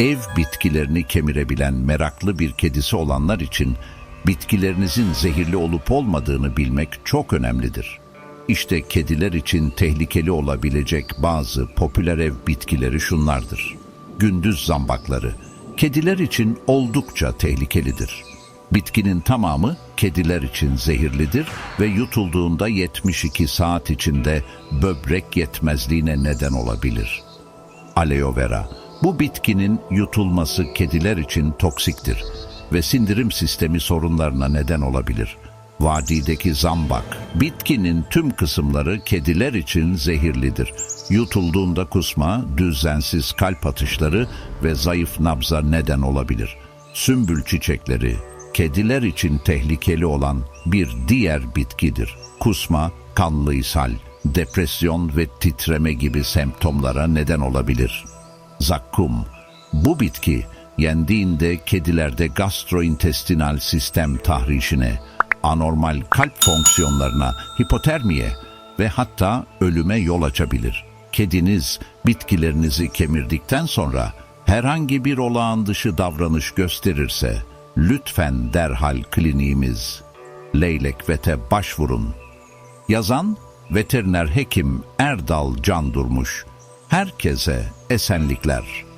Ev bitkilerini kemirebilen meraklı bir kedisi olanlar için bitkilerinizin zehirli olup olmadığını bilmek çok önemlidir. İşte kediler için tehlikeli olabilecek bazı popüler ev bitkileri şunlardır. Gündüz zambakları. Kediler için oldukça tehlikelidir. Bitkinin tamamı kediler için zehirlidir ve yutulduğunda 72 saat içinde böbrek yetmezliğine neden olabilir. Aloe vera. Bu bitkinin yutulması kediler için toksiktir ve sindirim sistemi sorunlarına neden olabilir. Vadideki zambak. Bitkinin tüm kısımları kediler için zehirlidir. Yutulduğunda kusma, düzensiz kalp atışları ve zayıf nabza neden olabilir. Sümbül çiçekleri, kediler için tehlikeli olan bir diğer bitkidir. Kusma, kanlı ishal, depresyon ve titreme gibi semptomlara neden olabilir. Zakkum. Bu bitki yendiğinde kedilerde gastrointestinal sistem tahrişine, anormal kalp fonksiyonlarına, hipotermiye ve hatta ölüme yol açabilir. Kediniz bitkilerinizi kemirdikten sonra herhangi bir olağan dışı davranış gösterirse lütfen derhal kliniğimiz Leylek Vet'e başvurun. Yazan veteriner hekim Erdal Can Durmuş. Herkese esenlikler.